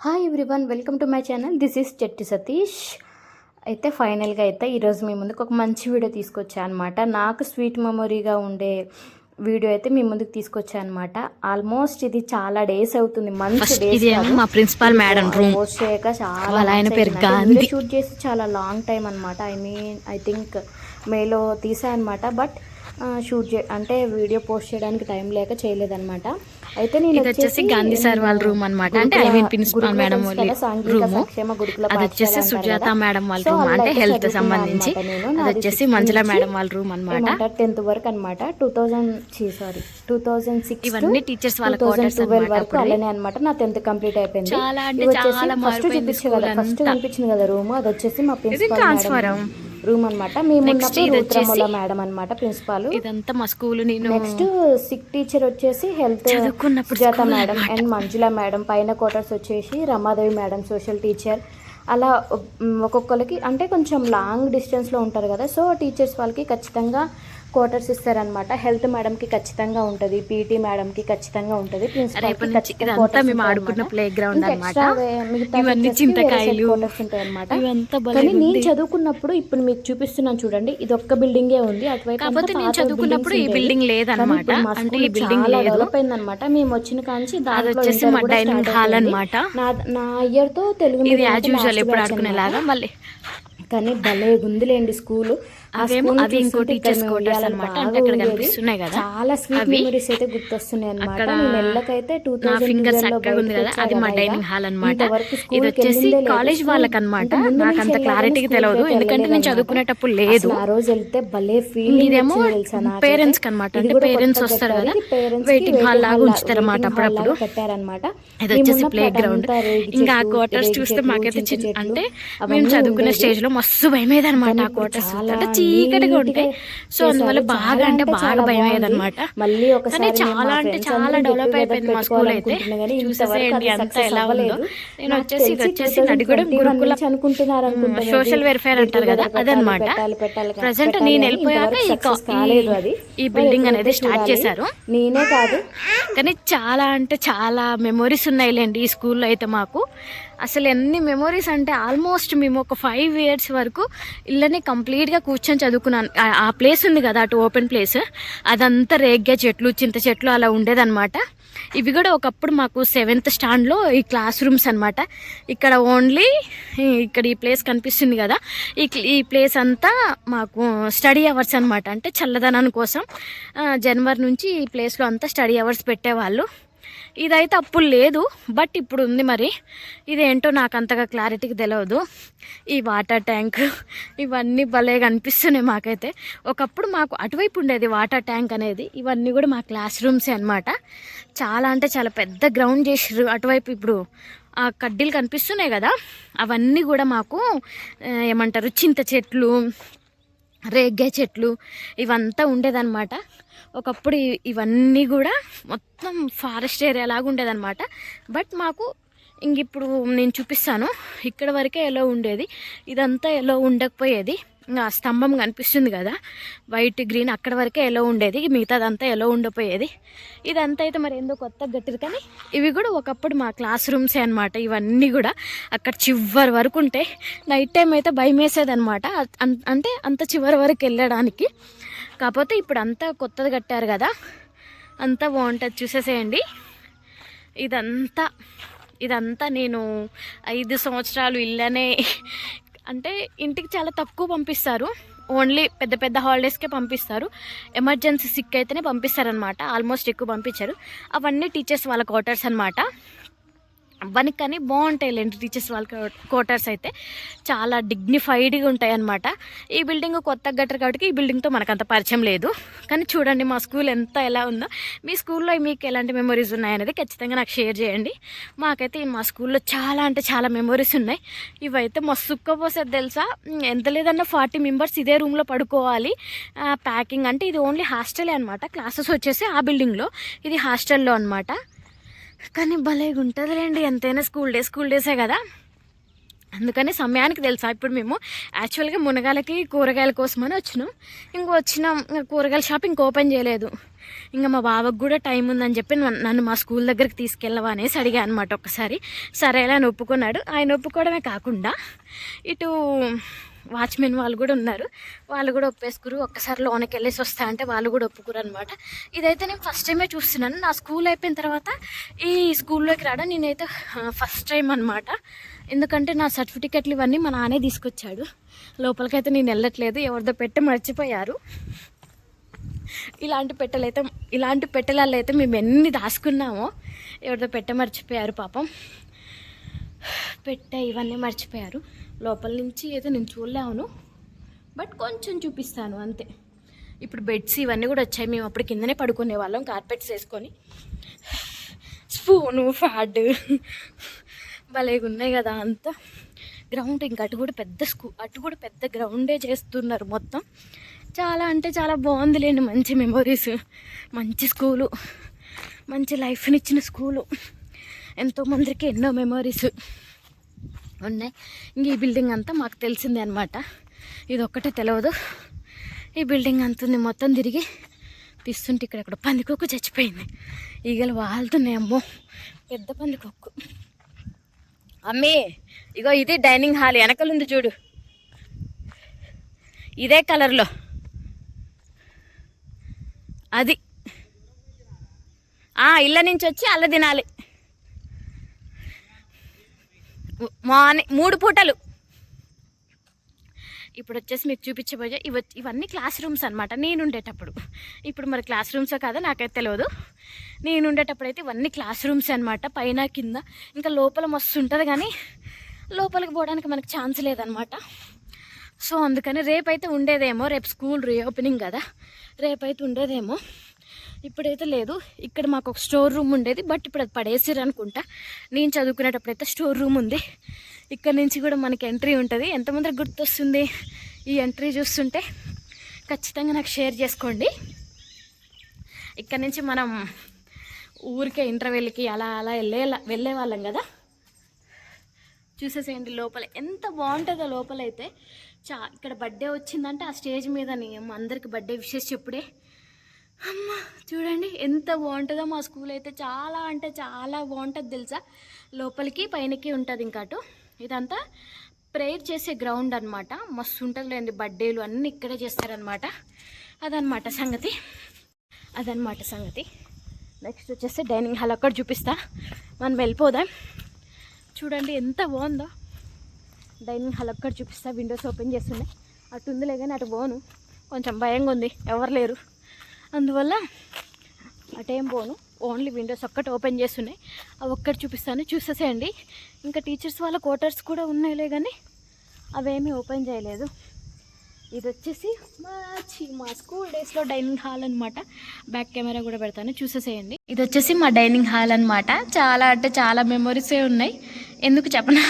Hi everyone welcome to my channel this is Chetti Satish అయితే ఫైనల్గా అయితే ఈరోజు మీ ముందుకు ఒక మంచి వీడియో తీసుకొచ్చా అనమాట నాకు స్వీట్ మెమొరీగా ఉండే వీడియో అయితే మీ ముందుకు తీసుకొచ్చా అనమాట ఆల్మోస్ట్ ఇది చాలా డేస్ అవుతుంది. మంచి డేస్ మా ప్రిన్సిపాల్ మేడం పోస్ట్ చేయక చాలా ఆయన పేరు గాంధీ. షూట్ చేసి చాలా లాంగ్ టైం అనమాట ఐ మీన్ ఐ థింక్ మేలో తీసా అనమాట బట్ షూట్ చే అంటే వీడియో పోస్ట్ చేయడానికి టైం లేక చేయలేదన్నమాట. అయితే నేను వచ్చేసి గాంధీ సార్ వాళ్ళ రూమ్ అన్నమాట. అంటే I mean ప్రిన్సిపాల్ మేడం వాళ్ళ రూము. అది వచ్చేసి సుజాత మేడం వాళ్ళ రూమ్ అంటే హెల్త్ సంబంధించి. అది వచ్చేసి మంజుల మేడం వాళ్ళ రూమ్ అన్నమాట. టెన్త్ వరకు అనమాట two thousand sorry two thousand six ఇవన్నీ టీచర్స్ వాళ్ళ అన్నమాట వరకు అలానే అనమాట నా టెన్త్ కంప్లీట్ అయిపోయింది. చాలా అంటే చాలా ఫస్ట్ చూపించే కదా ఫస్ట్. కనిపించింది కదా రూమ్ అది వచ్చేసి మా ప్రిన్సిపాల్ ట్రాన్స్ఫరం రూమ్ అనమాట మేము రూద్రముల మేడం అనమాట ప్రిన్సిపాల్ ఇదంతా మా స్కూల్ నేను నెక్స్ట్ సిక్ టీచర్ వచ్చేసి health Sujatha madam and Manjula madam పైన క్వార్టర్స్ వచ్చేసి రమాదేవి మేడం సోషల్ టీచర్ అలా ఒక్కొక్కరికి అంటే కొంచెం లాంగ్ డిస్టెన్స్లో ఉంటారు కదా సో టీచర్స్ వాళ్ళకి ఖచ్చితంగా క్వార్టర్స్ ఇస్తారనమాట హెల్త్ మేడంకి ఖచ్చితంగా ఉంటుంది పీటీ మేడంకి ఖచ్చితంగా ఉంటుంది ప్లే గ్రౌండ్ చింతకాయలు భలే కానీ నేను. చదువుకున్నప్పుడు ఇప్పుడు మీకు చూపిస్తున్నాను చూడండి ఇది ఒక్క బిల్డింగే ఉంది అటువైపు నేను చదువుకున్నప్పుడు ఈ ఉండేవి. లేదన్నమాట. అంటే ఈ లేదు. డెవలప్ అయిందన్నమాట మేము వచ్చిన కాంచి వచ్చేసి మా hall అయిపోయింది. అన్నమాట. నా ఇయర్తో తెలుగు ఇది medium యాజ్ అయితే యూజువల్ last ఎప్పుడు batch ఆడుకునేలాగా అన్నమాట. మళ్ళీ కానీ భలే గుందిలేండి స్కూల్ అవేమో అవి. అంటే అక్కడ కనిపిస్తున్నాయి కదా. చాలా స్వీట్ అవి. మెమరీస్ అయితే గుర్తొస్తున్నాయి అనమాట అక్కడ నేను నెలకైతే టూ నా థౌసండ్ ఫింగర్ చక్కగా ఉంది కదా. అది మా డైనింగ్ హాల్ అన్నమాట. ఇది వచ్చేసి కాలేజ్ వాళ్ళకి అనమాట నాకు అంత క్లారిటీగా తెలియదు ఎందుకంటే నేను చదువుకునేటప్పుడు లేదు. ఆ రోజు వెళ్తే భలే ఫీలింగ్ ఇదేమో పేరెంట్స్ అనమాట అంటే పేరెంట్స్ వస్తారు కదా. వెయిటింగ్ హాల్ లాగా ఉంచుతారు అనమాట అప్పుడప్పుడు. ఇది వచ్చేసి ప్లే గ్రౌండ్ ఇంకా ఆ క్వార్టర్స్ చూస్తే మాకైతే అంటే మేము చదువుకునే స్టేజ్లో మస్తు భయం అనమాట ఆ క్వార్టర్స్ అంటే చీకటిగా ఉంటాయి. సో అందువల్ల బాగా అంటే బాగా భయం అనమాట మళ్ళీ కానీ ఒకసారి చాలా అంటే చాలా డెవలప్ అయిపోయింది మా స్కూల్ అయితే. చూసేసేయండి అంతా ఎలా ఉందో. నేను వచ్చేసి ఇది వచ్చేసి నడిగూడెం గురుకుల అనుకుంటున్నారు సోషల్ వెల్ఫేర్ అంటారు కదా అదనమాట ప్రజెంట్ నేను వెళ్ళిపోయాక ఈ బిల్డింగ్ అనేది స్టార్ట్ చేశారు. నేనే కాదు. కానీ చాలా అంటే చాలా మెమొరీస్ ఉన్నాయిలేండి ఈ స్కూల్లో అయితే మాకు. అసలు ఎన్ని మెమొరీస్ అంటే ఆల్మోస్ట్ మేము ఒక ఫైవ్ ఇయర్స్ వరకు ఇళ్ళని కంప్లీట్గా కూర్చొని చదువుకున్నాను. ఆ- ప్లేస్ ఉంది కదా అటు ఓపెన్ ప్లేస్ అదంతా రేగ్గా చెట్లు చింత చెట్లు అలా ఉండేదన్నమాట. ఇవి కూడా ఒకప్పుడు మాకు సెవెంత్ స్టాండ్లో ఈ క్లాస్ రూమ్స్ అనమాట ఇక్కడ ఓన్లీ ఇక్కడ ఈ ప్లేస్ కనిపిస్తుంది కదా. ఈ ఈ ప్లేస్ అంతా మాకు స్టడీ అవర్స్ అనమాట అంటే చల్లదనం కోసం జనవరి నుంచి ఈ ప్లేస్లో అంతా స్టడీ అవర్స్ పెట్టేవాళ్ళు. ఇదైతే అప్పుడు లేదు బట్ ఇప్పుడు ఉంది మరి. ఇదేంటో నాకు అంతగా క్లారిటీగా తెలియదు ఈ వాటర్ ట్యాంక్ ఇవన్నీ భలేగా అనిపిస్తున్నాయి మాకైతే. ఒకప్పుడు మాకు అటువైపు ఉండేది వాటర్ ట్యాంక్ అనేది ఇవన్నీ కూడా మా క్లాస్ రూమ్సే అనమాట చాలా అంటే చాలా పెద్ద గ్రౌండ్ చేసిర్రు అటువైపు ఇప్పుడు. ఆ కడ్డీలు కనిపిస్తున్నాయి కదా అవన్నీ కూడా మాకు ఏమంటారు చింత చెట్లు రేగ్గే చెట్లు ఇవంతా ఉండేదన్నమాట. ఒకప్పుడు ఇవన్నీ కూడా మొత్తం ఫారెస్ట్ ఏరియా లాగా ఉండేదన్నమాట. బట్ మాకు ఇంక ఇప్పుడు నేను చూపిస్తాను. ఇక్కడ వరకే ఎలా ఉండేది. ఇదంతా ఎలా ఉండకపోయేది. ఇంకా స్తంభం కనిపిస్తుంది కదా వైట్ గ్రీన్ అక్కడ వరకే ఎలా ఉండేది. మిగతాదంతా ఎలా ఉండిపోయేది ఇదంతా అయితే మరి ఏందో కొత్తగా గట్టిది కానీ ఇవి కూడా ఒకప్పుడు మా క్లాస్ రూమ్సే అనమాట ఇవన్నీ కూడా అక్కడ చివరి వరకు ఉంటే నైట్ టైం అయితే భయం వేసేదనమాట అంటే అంత చివరి వరకు వెళ్ళడానికి. కాకపోతే ఇప్పుడు అంతా కొత్తది కట్టారు కదా. అంతా బాగుంటుంది చూసేసేయండి. ఇదంతా ఇదంతా నేను ఐదు సంవత్సరాలు ఇల్లనే. అంటే ఇంటికి చాలా తక్కువ పంపిస్తారు. ఓన్లీ పెద్ద పెద్ద హాలిడేస్కే పంపిస్తారు. ఎమర్జెన్సీ సిక్ అయితేనే పంపిస్తారనమాట ఆల్మోస్ట్ ఎక్కువ పంపించారు. అవన్నీ టీచర్స్ వాళ్ళ క్వార్టర్స్ అనమాట అవ్వనికి కానీ బాగుంటాయి లేండి టీచర్స్ వాళ్ళ క్వార్టర్స్ అయితే. చాలా డిగ్నిఫైడ్గా ఉంటాయి అనమాట ఈ బిల్డింగ్ కొత్తగా గట్టారు కాబట్టి ఈ బిల్డింగ్తో మనకు అంత పరిచయం లేదు. కానీ చూడండి మా స్కూల్ ఎంత ఎలా ఉందో. మీ స్కూల్లో మీకు ఎలాంటి మెమరీస్ ఉన్నాయనేది ఖచ్చితంగా నాకు షేర్ చేయండి. మాకైతే మా స్కూల్లో చాలా అంటే చాలా మెమరీస్ ఉన్నాయి. ఇవైతే మస్తు సుక్కపోసేది తెలుసా? ఎంత లేదన్నా ఫార్టీ మెంబర్స్ ఇదే రూమ్లో పడుకోవాలి. ప్యాకింగ్ అంటే ఇది ఓన్లీ హాస్టలే అనమాట క్లాసెస్ వచ్చేసి ఆ బిల్డింగ్లో ఇది హాస్టల్లో అనమాట కానీ భలేగా ఉంటుందిలేండి ఎంతైనా స్కూల్ డే స్కూల్ డేసే కదా. అందుకని సమయానికి తెలుసా ఇప్పుడు మేము యాక్చువల్గా మునగాలకి కూరగాయల కోసమని వచ్చినాం. ఇంక వచ్చినాం ఇంకా కూరగాయల షాప్ ఇంక ఓపెన్ చేయలేదు. ఇంకా మా బావకు కూడా టైం ఉందని చెప్పి నన్ను- నన్ను మా స్కూల్ దగ్గరికి తీసుకెళ్ళవా అనేసి అడిగా అనమాట ఒకసారి. సరేలా అని ఒప్పుకున్నాడు. ఆయన ఒప్పుకోవడమే కాకుండా ఇటు వాచ్మెన్ వాళ్ళు కూడా ఉన్నారు. వాళ్ళు కూడా ఒప్పేసుకురు. ఒక్కసారి లోనకి వెళ్ళేసి వస్తా అంటే వాళ్ళు కూడా ఒప్పుకురు అనమాట ఇదైతే నేను ఫస్ట్ టైమే చూస్తున్నాను. నా స్కూల్ అయిపోయిన తర్వాత ఈ స్కూల్లోకి రావడం నేనైతే ఫస్ట్ టైం అనమాట ఎందుకంటే నా సర్టిఫికెట్లు ఇవన్నీ మా నాన్నే తీసుకొచ్చాడు. లోపలికైతే నేను వెళ్ళట్లేదు. ఎవరిదో పెట్టి మర్చిపోయారు. ఇలాంటి పెట్టెలైతే ఇలాంటి పెట్టెలలో అయితే మేము ఎన్ని దాచుకున్నామో ఎవరిదో పెట్ట మర్చిపోయారు పాపం. పెట్టా ఇవన్నీ మర్చిపోయారు. లోపల నుంచి అయితే నేను చూడలేవును. బట్ కొంచెం చూపిస్తాను అంతే. ఇప్పుడు బెడ్స్ ఇవన్నీ కూడా వచ్చాయి. మేము అప్పుడు కిందనే పడుకునే వాళ్ళం కార్పెట్స్ వేసుకొని. స్పూను ఫ్యాడ్ భలేగా ఉన్నాయి కదా అంతా. గ్రౌండ్ ఇంకా అటు కూడా పెద్ద స్కూ అటు కూడా పెద్ద గ్రౌండే చేస్తున్నారు మొత్తం. చాలా అంటే చాలా బాగుందిలేండి మంచి మెమొరీస్. మంచి స్కూలు. మంచి లైఫ్ని ఇచ్చిన స్కూలు. ఎంతోమందికి ఎన్నో మెమొరీస్ ఉన్నాయి. ఇంక ఈ బిల్డింగ్ అంతా మాకు తెలిసిందే అనమాట ఇది ఒక్కటే తెలియదు ఈ బిల్డింగ్ అంతుంది మొత్తం తిరిగి తీస్తుంటే ఇక్కడ ఇక్కడ పందికొక్కు చచ్చిపోయింది. ఈగలు వాళ్తున్నాయి అమ్మో పెద్ద పందికొక్కు. అమ్మే ఇగో ఇది డైనింగ్ హాల్ వెనకలుంది చూడు. ఇదే కలర్లో అది. ఇళ్ళ నుంచి వచ్చి అల్ల తినాలి. మార్నింగ్ మూడు పూటలు. ఇప్పుడు వచ్చేసి మీకు చూపించబోయే ఇవ ఇవన్నీ క్లాస్ రూమ్స్ అనమాట నేను ఉండేటప్పుడు ఇప్పుడు మరి క్లాస్ రూమ్సో కాదో నాకైతే తెలియదు నేను ఉండేటప్పుడు అయితే ఇవన్నీ క్లాస్ రూమ్స్ అనమాట పైన కింద. ఇంకా లోపల మస్తు ఉంటుంది కానీ లోపలికి పోవడానికి మనకు ఛాన్స్ లేదనమాట సో అందుకని రేపైతే ఉండేదేమో. రేపు స్కూల్ రీఓపెనింగ్ కదా. రేపైతే ఉండేదేమో. ఇప్పుడైతే లేదు. ఇక్కడ మాకు ఒక స్టోర్ రూమ్ ఉండేది. బట్ ఇప్పుడు అది పడేసారు అనుకుంటా. నేను చదువుకునేటప్పుడు అయితే స్టోర్ రూమ్ ఉంది. ఇక్కడ నుంచి కూడా మనకి ఎంట్రీ ఉంటుంది. ఎంతమంది గుర్తొస్తుంది ఈ ఎంట్రీ చూస్తుంటే ఖచ్చితంగా నాకు షేర్ చేసుకోండి. ఇక్కడ నుంచి మనం ఊరికే ఇంటర్వెల్కి అలా అలా వెళ్ళే వెళ్ళే వాళ్ళం కదా. చూసేసేయండి లోపల. ఎంత బాగుంటుందో లోపల అయితే చా ఇక్కడ బర్త్డే వచ్చిందంటే ఆ స్టేజ్ మీద అందరికి బర్త్డే విషెస్ చెప్పుడే. అమ్మ చూడండి ఎంత బాగుంటుందో మా స్కూల్ అయితే చాలా అంటే చాలా బాగుంటుంది తెలుసా? లోపలికి పైనకి ఉంటుంది ఇంకా అటు. ఇదంతా ప్రేయర్ చేసే గ్రౌండ్ అనమాట మస్తు ఉంటుంది లేండి బర్త్డేలు అన్నీ ఇక్కడే చేస్తారనమాట అదనమాట సంగతి. అదనమాట సంగతి. నెక్స్ట్ వచ్చేసి డైనింగ్ హాల్ అక్కడ చూపిస్తా. మనం వెళ్ళిపోదాం. చూడండి ఎంత బాగుందో. డైనింగ్ హాల్ అక్కడ చూపిస్తా. విండోస్ ఓపెన్ చేస్తున్నాయి. అటు ఉందిలే కానీ అటు పోను. కొంచెం భయంగా ఉంది. ఎవరు లేరు. అందువల్ల అటేం పోను. ఓన్లీ విండోస్ ఒక్కటి ఓపెన్ చేస్తున్నాయి. అవి ఒక్కటి చూపిస్తాను. చూసేసేయండి. ఇంకా టీచర్స్ వాళ్ళ క్వార్టర్స్ కూడా ఉన్నాయిలే కానీ అవేమీ ఓపెన్ చేయలేదు. ఇది వచ్చేసి మా చి- మా స్కూల్ డేస్లో డైనింగ్ హాల్ అనమాట బ్యాక్ కెమెరా కూడా పెడతాను. చూసేసేయండి. ఇది వచ్చేసి మా డైనింగ్ హాల్ అనమాట చాలా అంటే చాలా మెమొరీసే ఉన్నాయి. ఎందుకు చెప్పనా?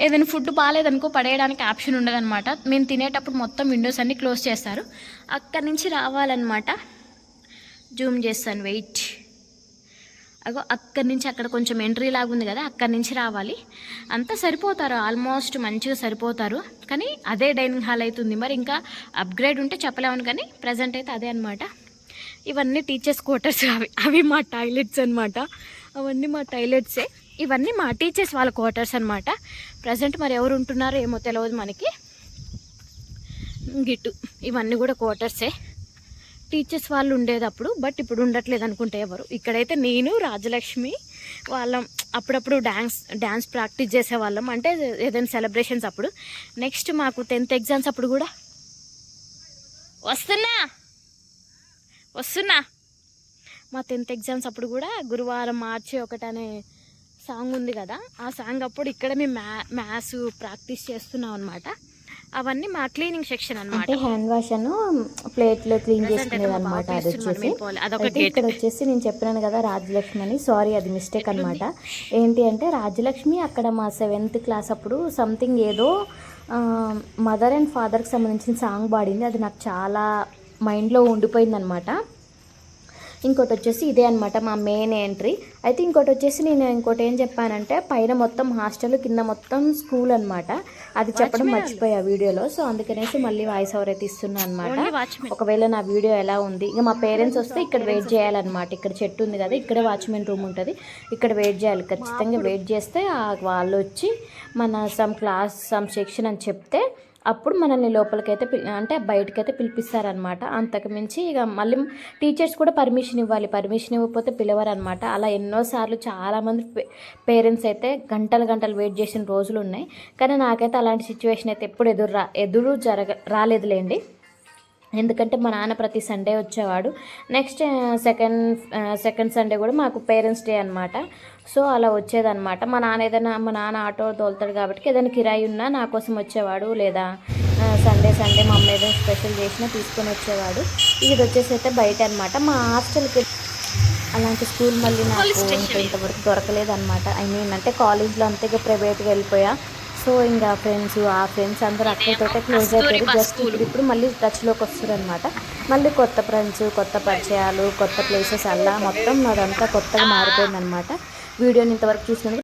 ఏదైనా ఫుడ్ బాగాలేదనుకో పడేయడానికి ఆప్షన్ ఉండదన్నమాట. మేము తినేటప్పుడు మొత్తం విండోస్ అన్నీ క్లోజ్ చేస్తారు. అక్కడి నుంచి రావాలన్నమాట. జూమ్ చేస్తాను వెయిట్. అగో అక్కడి నుంచి అక్కడ కొంచెం ఎంట్రీ లాగా ఉంది కదా అక్కడి నుంచి రావాలి. అంతా సరిపోతారు ఆల్మోస్ట్ మంచిగా సరిపోతారు. కానీ అదే డైనింగ్ హాల్ అవుతుంది మరి ఇంకా అప్గ్రేడ్ ఉంటే చెప్పలేము కానీ ప్రజెంట్ అయితే అదే అనమాట ఇవన్నీ టీచర్స్ క్వార్టర్స్ అవి అవి మా టాయిలెట్స్ అనమాట అవన్నీ మా టాయిలెట్సే. ఇవన్నీ మా టీచర్స్ వాళ్ళ క్వార్టర్స్ అనమాట ప్రజెంట్ మరి ఎవరు ఉంటున్నారో ఏమో తెలియదు మనకి. గిట్టు ఇవన్నీ కూడా క్వార్టర్సే. టీచర్స్ వాళ్ళు ఉండేది అప్పుడు బట్ ఇప్పుడు ఉండట్లేదు అనుకుంటే ఎవరు? ఇక్కడైతే నేను రాజలక్ష్మి వాళ్ళం అప్పుడప్పుడు డ్యాన్స్ డ్యాన్స్ ప్రాక్టీస్ చేసేవాళ్ళం. అంటే ఏదైనా సెలబ్రేషన్స్ అప్పుడు. నెక్స్ట్ మాకు టెన్త్ ఎగ్జామ్స్ అప్పుడు కూడా. వస్తున్నా! వస్తున్నా! మా టెన్త్ ఎగ్జామ్స్ అప్పుడు కూడా గురువారం మార్చి ఒకటనే సాంగ్ ఉంది కదా? ఆ సాంగ్ అప్పుడు ఇక్కడ మేము మ్యా మ్యాథ్స్ ప్రాక్టీస్ చేస్తున్నాం అనమాట అవన్నీ మా క్లీనింగ్ సెక్షన్ అంటే అనమాట హ్యాండ్ వాష్ అను ప్లేట్లు క్లీన్ చేసుకునేది అనమాట అది వచ్చేసి అయితే. ఇక్కడ వచ్చేసి నేను చెప్పినాను కదా రాజలక్ష్మి అని సారీ అది మిస్టేక్ అనమాట ఏంటి అంటే రాజలక్ష్మి అక్కడ మా సెవెంత్ క్లాస్ అప్పుడు సంథింగ్ ఏదో మదర్ అండ్ ఫాదర్కి సంబంధించిన సాంగ్ పాడింది. అది నాకు చాలా మైండ్లో ఉండిపోయింది అనమాట ఇంకోటి వచ్చేసి ఇదే అనమాట మా మెయిన్ ఎంట్రీ అయితే ఇంకోటి వచ్చేసి నేను ఇంకోటి ఏం చెప్పానంటే పైన మొత్తం హాస్టల్ కింద మొత్తం స్కూల్ అనమాట అది చెప్పడం మర్చిపోయా వీడియోలో. సో అందుకనేసి మళ్ళీ వాయిస్ ఓవర్ అయితే ఇస్తున్నా అనమాట ఒకవేళ నా వీడియో ఎలా ఉంది ఇక మా పేరెంట్స్ వస్తే ఇక్కడ వెయిట్ చేయాలన్నమాట. ఇక్కడ చెట్టు ఉంది కదా ఇక్కడే వాచ్మెన్ రూమ్ ఉంటుంది. ఇక్కడ వెయిట్ చేయాలి. ఖచ్చితంగా వెయిట్ చేస్తే వాళ్ళు వచ్చి మన సమ్ క్లాస్ సమ్ సెక్షన్ అని చెప్తే అప్పుడు మనల్ని లోపలికైతే అంటే బయటకైతే పిలిపిస్తారనమాట అంతకు మించి ఇక మళ్ళీ టీచర్స్ కూడా పర్మిషన్ ఇవ్వాలి పర్మిషన్ ఇవ్వకపోతే పిలవరనమాట అలా ఎన్నోసార్లు చాలామంది పేరెంట్స్ అయితే గంటలు గంటలు వెయిట్ చేసిన రోజులు ఉన్నాయి కానీ నాకైతే అలాంటి సిచ్యువేషన్ అయితే ఎప్పుడు ఎదురు రా ఎదురు జరగ రాలేదులేండి. ఎందుకంటే మా నాన్న ప్రతి సండే వచ్చేవాడు. నెక్స్ట్ సెకండ్ సెకండ్ సండే కూడా మాకు పేరెంట్స్ డే అనమాట సో అలా వచ్చేదన్నమాట. మా నాన్న ఏదైనా మా నాన్న ఆటో తోలుతాడు కాబట్టి ఏదైనా కిరాయి ఉన్నా నా కోసం వచ్చేవాడు లేదా సండే సండే మా అమ్మ ఏదైనా స్పెషల్ చేసినా తీసుకొని వచ్చేవాడు. ఇది వచ్చేసి అయితే బయట అనమాట మా హాస్టల్కి అలాంటి స్కూల్ మళ్ళీ నాకు ఇంకా ఇంతవరకు దొరకలేదు అనమాట ఐ మీన్ అంటే కాలేజ్లో అంతే ఇక ప్రైవేట్గా వెళ్ళిపోయా. సో ఇంకా ఫ్రెండ్స్ ఆ ఫ్రెండ్స్ అందరూ అక్కడితోటే క్లోజ్ అయిపోయారు. జస్ట్ ఇప్పుడు ఇప్పుడు మళ్ళీ టచ్లోకి వస్తారు అనమాట మళ్ళీ కొత్త ఫ్రెండ్స్ కొత్త పరిచయాలు కొత్త ప్లేసెస్ అలా మొత్తం అదంతా కొత్తగా మారిపోయింది అనమాట వీడియోని ఇంతవరకు చూసినందుకు